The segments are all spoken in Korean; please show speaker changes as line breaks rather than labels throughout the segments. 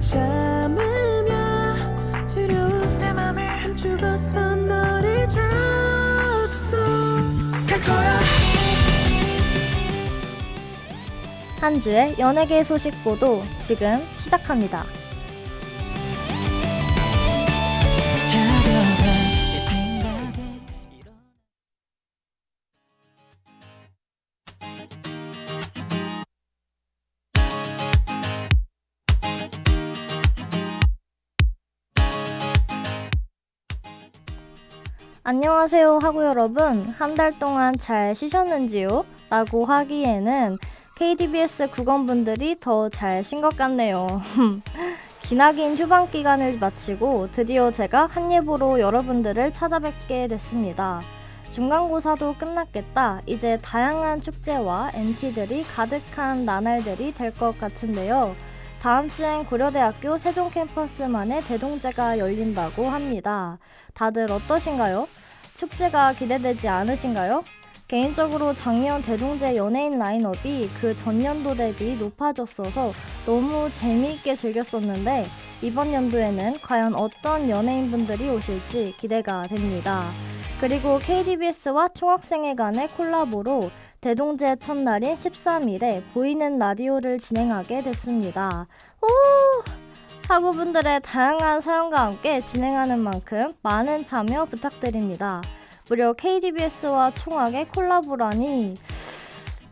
참으며 두려운 내 맘을 감추고서 너를 찾았어 갈 거야
한 주의 연예계 소식 보도 지금 시작합니다. 안녕하세요 하고 여러분 한 달 동안 잘 쉬셨는지요? 라고 하기에는 KDBS 국원분들이 더 잘 쉰 것 같네요. 기나긴 휴방 기간을 마치고 드디어 제가 한예보로 여러분들을 찾아뵙게 됐습니다. 중간고사도 끝났겠다. 이제 다양한 축제와 MT들이 가득한 나날들이 될 것 같은데요. 다음 주엔 고려대학교 세종 캠퍼스만의 대동제가 열린다고 합니다. 다들 어떠신가요? 축제가 기대되지 않으신가요? 개인적으로 작년 대동제 연예인 라인업이 그 전년도 대비 높아졌어서 너무 재미있게 즐겼었는데 이번 연도에는 과연 어떤 연예인분들이 오실지 기대가 됩니다. 그리고 KDBS와 총학생회간의 콜라보로 대동제 첫날인 13일에 보이는 라디오를 진행하게 됐습니다. 오! 학우분들의 다양한 사연과 함께 진행하는 만큼 많은 참여 부탁드립니다. 무려 KDBS와 총학의 콜라보라니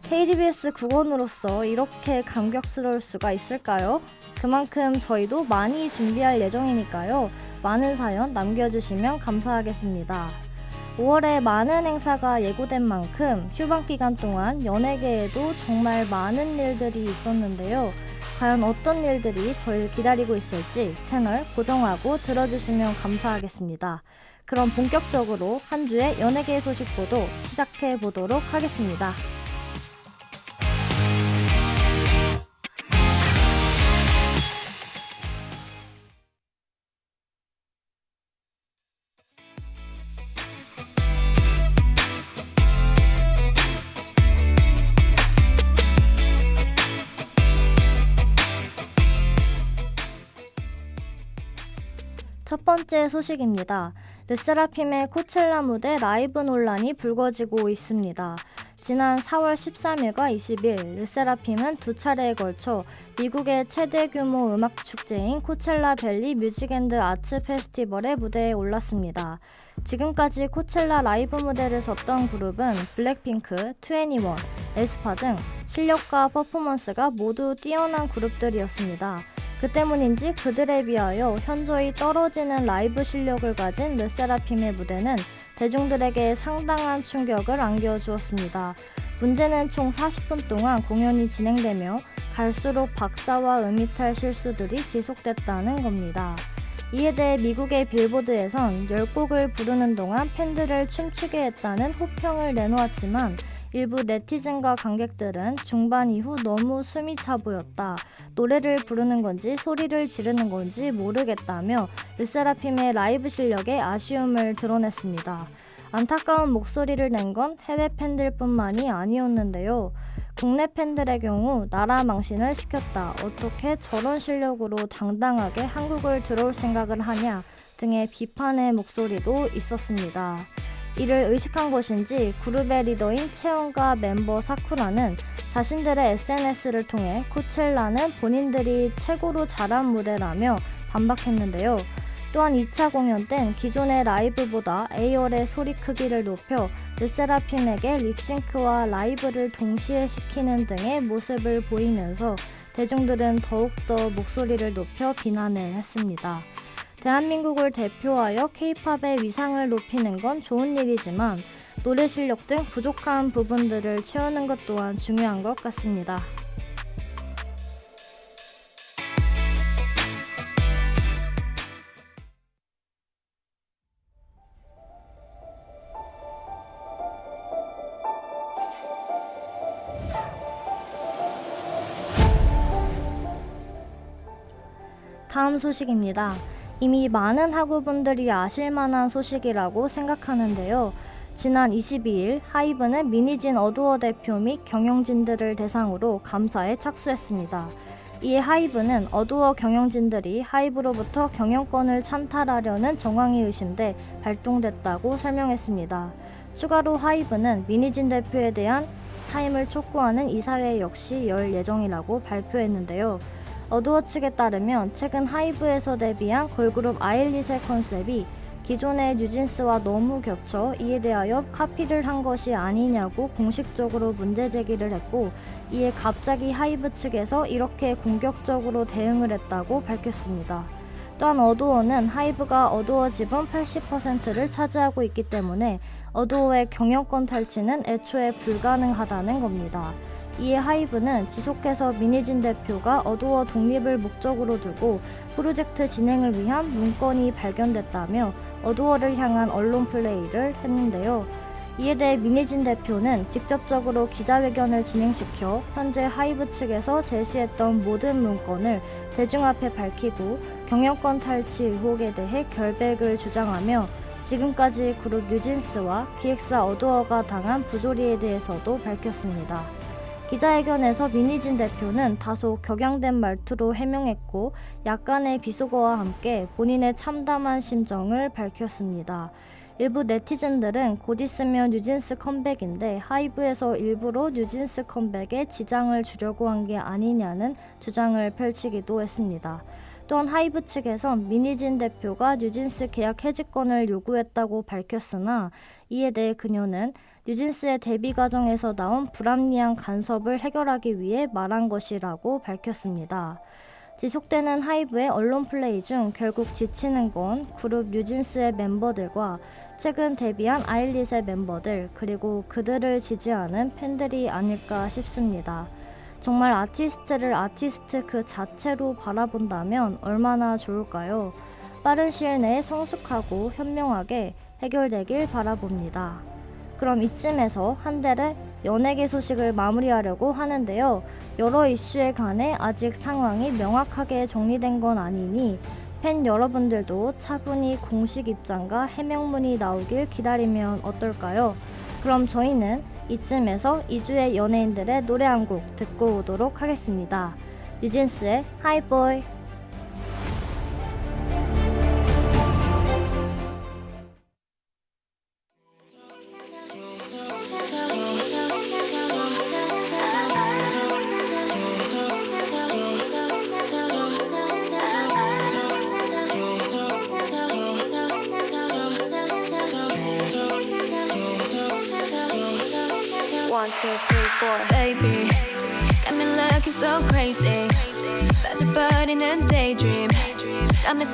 KDBS 국원으로서 이렇게 감격스러울 수가 있을까요? 그만큼 저희도 많이 준비할 예정이니까요. 많은 사연 남겨주시면 감사하겠습니다. 5월에 많은 행사가 예고된 만큼 휴방 기간 동안 연예계에도 정말 많은 일들이 있었는데요. 과연 어떤 일들이 저희를 기다리고 있을지 채널 고정하고 들어주시면 감사하겠습니다. 그럼 본격적으로 한 주의 연예계 소식 보도 시작해 보도록 하겠습니다. 첫 번째 소식입니다. 르세라핌의 코첼라 무대 라이브 논란이 불거지고 있습니다. 지난 4월 13일과 20일 르세라핌은 두 차례에 걸쳐 미국의 최대 규모 음악 축제인 코첼라 밸리 뮤직앤드 아츠 페스티벌의 무대에 올랐습니다. 지금까지 코첼라 라이브 무대를 섰던 그룹은 블랙핑크, 21, 에스파 등 실력과 퍼포먼스가 모두 뛰어난 그룹들이었습니다. 그 때문인지 그들에 비하여 현저히 떨어지는 라이브 실력을 가진 르세라핌의 무대는 대중들에게 상당한 충격을 안겨주었습니다. 문제는 총 40분 동안 공연이 진행되며 갈수록 박자와 음이탈 실수들이 지속됐다는 겁니다. 이에 대해 미국의 빌보드에선 10곡을 부르는 동안 팬들을 춤추게 했다는 호평을 내놓았지만 일부 네티즌과 관객들은 중반 이후 너무 숨이 차 보였다. 노래를 부르는 건지 소리를 지르는 건지 모르겠다며 르세라핌의 라이브 실력에 아쉬움을 드러냈습니다. 안타까운 목소리를 낸 건 해외 팬들뿐만이 아니었는데요. 국내 팬들의 경우 나라 망신을 시켰다. 어떻게 저런 실력으로 당당하게 한국을 들어올 생각을 하냐 등의 비판의 목소리도 있었습니다. 이를 의식한 것인지 그룹의 리더인 채원과 멤버 사쿠라는 자신들의 SNS를 통해 코첼라는 본인들이 최고로 잘한 무대라며 반박했는데요. 또한 2차 공연 땐 기존의 라이브보다 A열의 소리 크기를 높여 르세라핌에게 립싱크와 라이브를 동시에 시키는 등의 모습을 보이면서 대중들은 더욱더 목소리를 높여 비난을 했습니다. 대한민국을 대표하여 케이팝의 위상을 높이는 건 좋은 일이지만 노래 실력 등 부족한 부분들을 채우는 것 또한 중요한 것 같습니다. 다음 소식입니다. 이미 많은 학우분들이 아실 만한 소식이라고 생각하는데요. 지난 22일 하이브는 미니진 어두어 대표 및 경영진들을 대상으로 감사에 착수했습니다. 이에 하이브는 어두워 경영진들이 하이브로부터 경영권을 찬탈하려는 정황이 의심돼 발동됐다고 설명했습니다. 추가로 하이브는 미니진 대표에 대한 사임을 촉구하는 이사회 역시 열 예정이라고 발표했는데요. 어두워 측에 따르면 최근 하이브에서 데뷔한 걸그룹 아일릿의 컨셉이 기존의 뉴진스와 너무 겹쳐 이에 대하여 카피를 한 것이 아니냐고 공식적으로 문제 제기를 했고 이에 갑자기 하이브 측에서 이렇게 공격적으로 대응을 했다고 밝혔습니다. 또한 어두워는 하이브가 어두워 지분 80%를 차지하고 있기 때문에 어두워의 경영권 탈취는 애초에 불가능하다는 겁니다. 이에 하이브는 지속해서 미니진 대표가 어두워 독립을 목적으로 두고 프로젝트 진행을 위한 문건이 발견됐다며 어두워를 향한 언론 플레이를 했는데요. 이에 대해 미니진 대표는 직접적으로 기자회견을 진행시켜 현재 하이브 측에서 제시했던 모든 문건을 대중 앞에 밝히고 경영권 탈취 의혹에 대해 결백을 주장하며 지금까지 그룹 뉴진스와 기획사 어두어가 당한 부조리에 대해서도 밝혔습니다. 기자회견에서 미니진 대표는 다소 격양된 말투로 해명했고 약간의 비속어와 함께 본인의 참담한 심정을 밝혔습니다. 일부 네티즌들은 곧 있으면 뉴진스 컴백인데 하이브에서 일부러 뉴진스 컴백에 지장을 주려고 한 게 아니냐는 주장을 펼치기도 했습니다. 또한 하이브 측에선 미니진 대표가 뉴진스 계약 해지권을 요구했다고 밝혔으나 이에 대해 그녀는 뉴진스의 데뷔 과정에서 나온 불합리한 간섭을 해결하기 위해 말한 것이라고 밝혔습니다. 지속되는 하이브의 언론 플레이 중 결국 지치는 건 그룹 뉴진스의 멤버들과 최근 데뷔한 아일릿의 멤버들 그리고 그들을 지지하는 팬들이 아닐까 싶습니다. 정말 아티스트를 아티스트 그 자체로 바라본다면 얼마나 좋을까요? 빠른 시일 내에 성숙하고 현명하게 해결되길 바라봅니다. 그럼 이쯤에서 한달의 연예계 소식을 마무리하려고 하는데요. 여러 이슈에 관해 아직 상황이 명확하게 정리된 건 아니니 팬 여러분들도 차분히 공식 입장과 해명문이 나오길 기다리면 어떨까요? 그럼 저희는 이쯤에서 2주의 연예인들의 노래 한 곡 듣고 오도록 하겠습니다. 뉴진스의 하이보이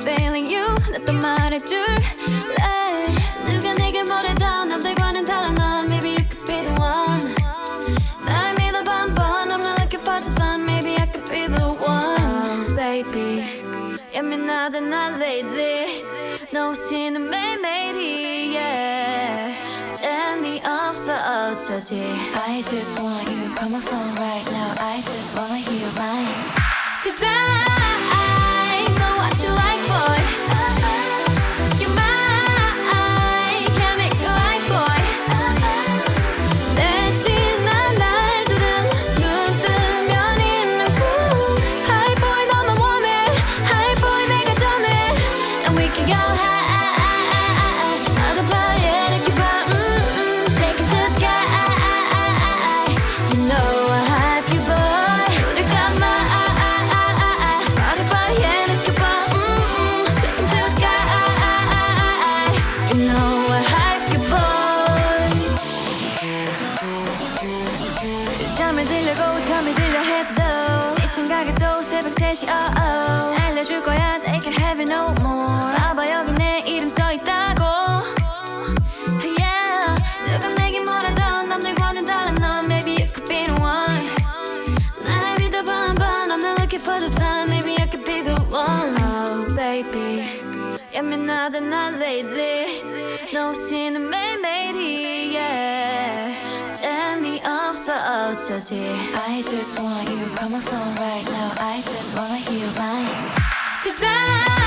Got me feeling you. 나또 말해줄래? 누가 내게 뭐래도 남들과는 달라 넌. Maybe you could be the one. 날 믿어봐 한번. I'm not looking for just fun. Maybe I could be the one. Baby, 예민하다 나 lately. 너 없이는 매일매일이 yeah. 재미없어 어쩌지 I just want you call my phone right now I just wanna hear your line Cause I 새벽 3시 oh oh 알려줄 거야 they can have it no more 봐봐 여기 내 이름 써있다고 yeah 누가 내게 뭐라던 남들과는 달라 넌 maybe you could be the one 날 믿어봐 한번 I'm not looking for just fun maybe I could be the one oh baby 예민하다 나 lately 너 없이는 매일매일이 yeah 재미없어 어쩌지 I just want you call my phone right now I just wanna hear your line Cause I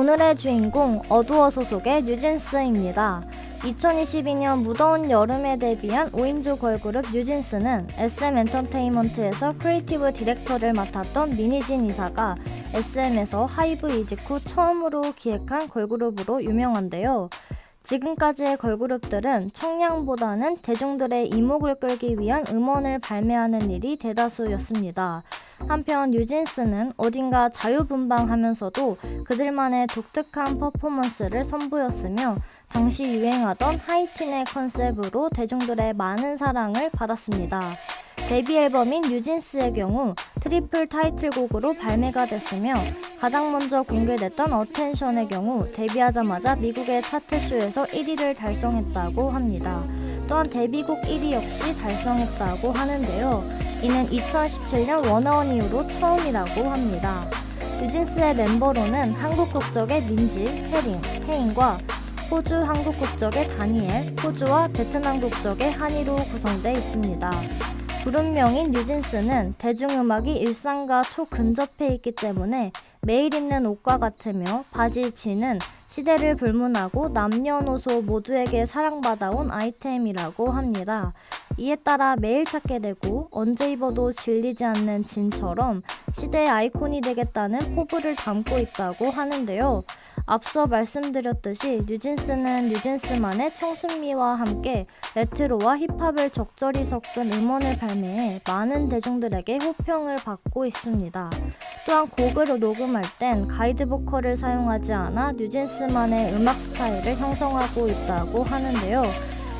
오늘의 주인공 어두워 소속의 뉴진스입니다. 2022년 무더운 여름에 데뷔한 5인조 걸그룹 뉴진스는 SM 엔터테인먼트에서 크리에이티브 디렉터를 맡았던 미니진 이사가 SM에서 하이브 이직 후 처음으로 기획한 걸그룹으로 유명한데요. 지금까지의 걸그룹들은 청량보다는 대중들의 이목을 끌기 위한 음원을 발매하는 일이 대다수였습니다. 한편 뉴진스는 어딘가 자유분방하면서도 그들만의 독특한 퍼포먼스를 선보였으며 당시 유행하던 하이틴의 컨셉으로 대중들의 많은 사랑을 받았습니다. 데뷔 앨범인 뉴진스의 경우 트리플 타이틀곡으로 발매가 됐으며 가장 먼저 공개됐던 어텐션의 경우 데뷔하자마자 미국의 차트쇼에서 1위를 달성했다고 합니다. 또한 데뷔곡 1위 역시 달성했다고 하는데요. 이는 2017년 원어원 이후로 처음이라고 합니다. 뉴진스의 멤버로는 한국 국적의 민지, 혜린, 혜인과 호주 한국 국적의 다니엘, 호주와 베트남 국적의 한이로 구성되어 있습니다. 그룹명인 뉴진스는 대중음악이 일상과 초근접해 있기 때문에 매일 입는 옷과 같으며 바지 진은 시대를 불문하고 남녀노소 모두에게 사랑받아온 아이템이라고 합니다. 이에 따라 매일 찾게 되고 언제 입어도 질리지 않는 진처럼 시대의 아이콘이 되겠다는 포부를 담고 있다고 하는데요. 앞서 말씀드렸듯이 뉴진스는 뉴진스만의 청순미와 함께 레트로와 힙합을 적절히 섞은 음원을 발매해 많은 대중들에게 호평을 받고 있습니다. 또한 곡을 녹음할 땐 가이드 보컬을 사용하지 않아 뉴진스만의 음악 스타일을 형성하고 있다고 하는데요.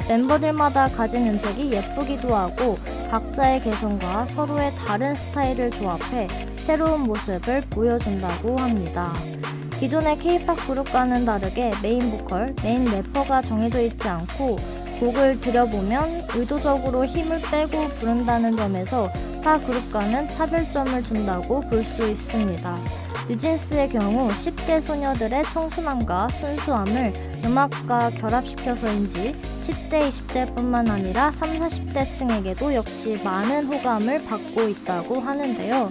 멤버들마다 가진 음색이 예쁘기도 하고 각자의 개성과 서로의 다른 스타일을 조합해 새로운 모습을 보여준다고 합니다. 기존의 K-팝 그룹과는 다르게 메인 보컬, 메인 래퍼가 정해져 있지 않고 곡을 들여보면 의도적으로 힘을 빼고 부른다는 점에서 타 그룹과는 차별점을 준다고 볼 수 있습니다. 뉴진스의 경우 10대 소녀들의 청순함과 순수함을 음악과 결합시켜서인지 10대, 20대뿐만 아니라 3, 40대 층에게도 역시 많은 호감을 받고 있다고 하는데요.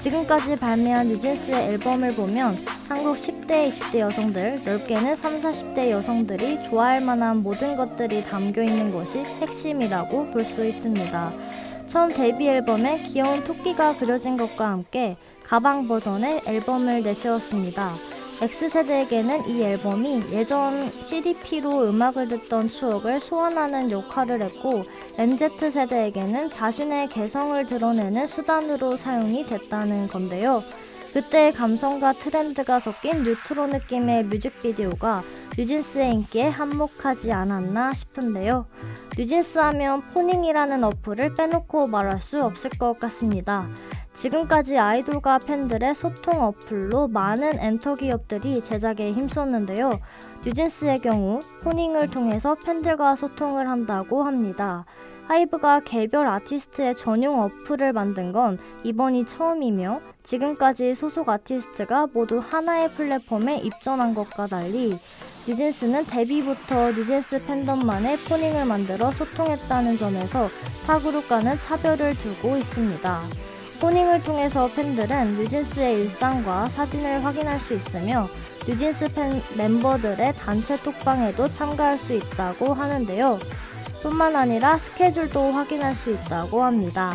지금까지 발매한 뉴진스의 앨범을 보면 한국 10대, 20대 여성들, 넓게는 3, 40대 여성들이 좋아할 만한 모든 것들이 담겨 있는 것이 핵심이라고 볼 수 있습니다. 처음 데뷔 앨범에 귀여운 토끼가 그려진 것과 함께 가방 버전의 앨범을 내세웠습니다. X세대에게는 이 앨범이 예전 CDP로 음악을 듣던 추억을 소환하는 역할을 했고 MZ세대에게는 자신의 개성을 드러내는 수단으로 사용이 됐다는 건데요. 그때의 감성과 트렌드가 섞인 뉴트로 느낌의 뮤직비디오가 뉴진스의 인기에 한몫하지 않았나 싶은데요. 뉴진스 하면 포닝이라는 어플을 빼놓고 말할 수 없을 것 같습니다. 지금까지 아이돌과 팬들의 소통 어플로 많은 엔터 기업들이 제작에 힘썼는데요. 뉴진스의 경우 포닝을 통해서 팬들과 소통을 한다고 합니다. 하이브가 개별 아티스트의 전용 어플을 만든 건 이번이 처음이며 지금까지 소속 아티스트가 모두 하나의 플랫폼에 입점한 것과 달리 뉴진스는 데뷔부터 뉴진스 팬덤만의 포닝을 만들어 소통했다는 점에서 타 그룹과는 차별을 두고 있습니다. 포닝을 통해서 팬들은 뉴진스의 일상과 사진을 확인할 수 있으며 뉴진스 팬 멤버들의 단체 톡방에도 참가할 수 있다고 하는데요. 뿐만 아니라 스케줄도 확인할 수 있다고 합니다.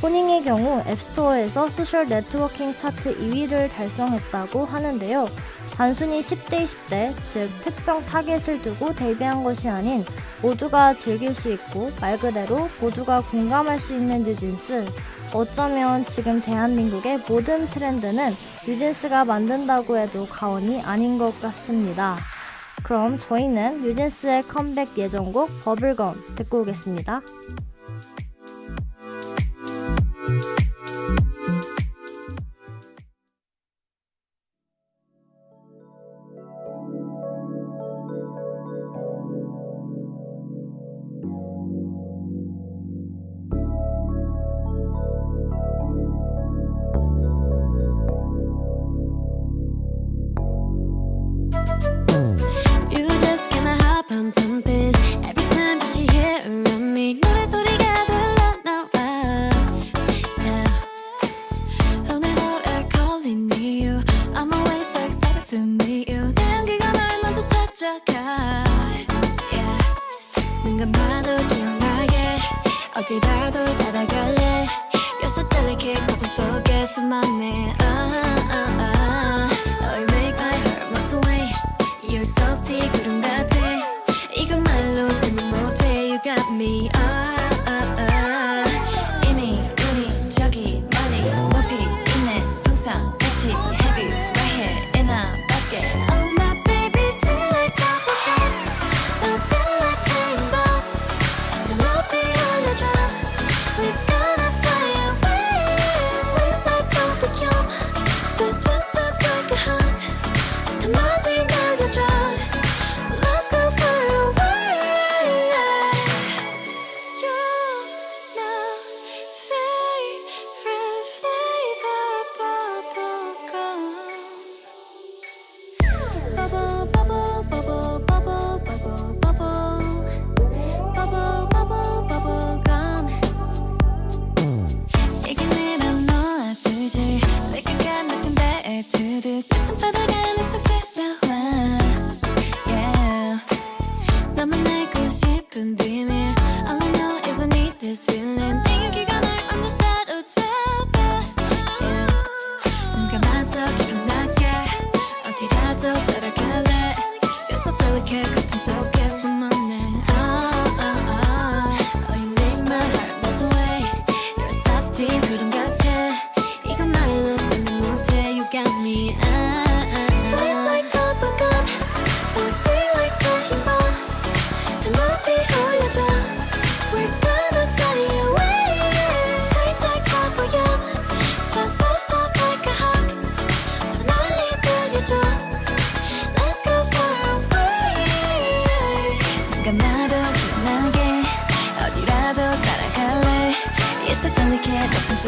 포닝의 경우 앱스토어에서 소셜 네트워킹 차트 2위를 달성했다고 하는데요. 단순히 10대, 20대, 즉 특정 타겟을 두고 데뷔한 것이 아닌 모두가 즐길 수 있고 말 그대로 모두가 공감할 수 있는 뉴진스. 어쩌면 지금 대한민국의 모든 트렌드는 뉴진스가 만든다고 해도 과언이 아닌 것 같습니다. 그럼 저희는 뉴진스의 컴백 예정곡 버블검 듣고 오겠습니다.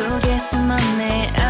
속에 숨었네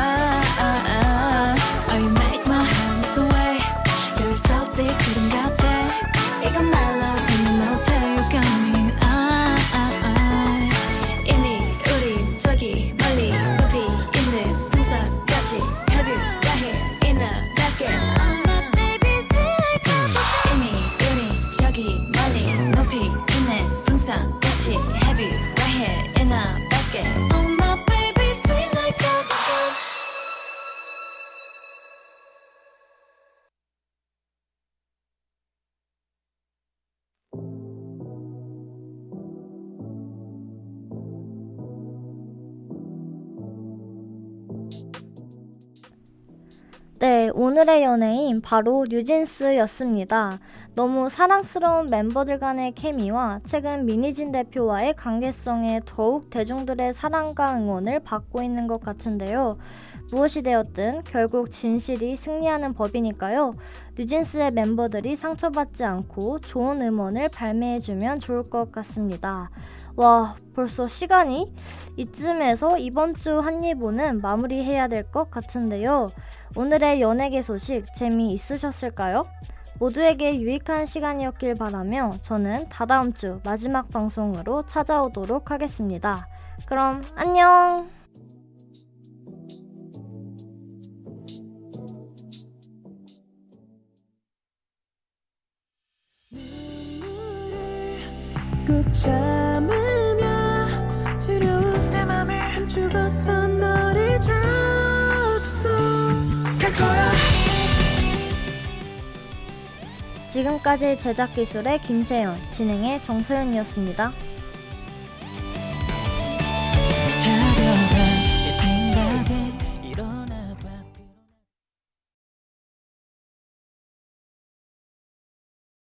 오늘의 연예인 바로 뉴진스였습니다. 너무 사랑스러운 멤버들 간의 케미와 최근 미니진 대표와의 관계성에 더욱 대중들의 사랑과 응원을 받고 있는 것 같은데요. 무엇이 되었든 결국 진실이 승리하는 법이니까요. 뉴진스의 멤버들이 상처받지 않고 좋은 음원을 발매해주면 좋을 것 같습니다. 와, 벌써 시간이 이쯤에서 이번 주 한리보는 마무리해야 될 것 같은데요. 오늘의 연예계 소식 재미있으셨을까요? 모두에게 유익한 시간이었길 바라며 저는 다다음 주 마지막 방송으로 찾아오도록 하겠습니다. 그럼 안녕!
꾹
지금까지 제작 기술의 김세연, 진행의 정소연이었습니다.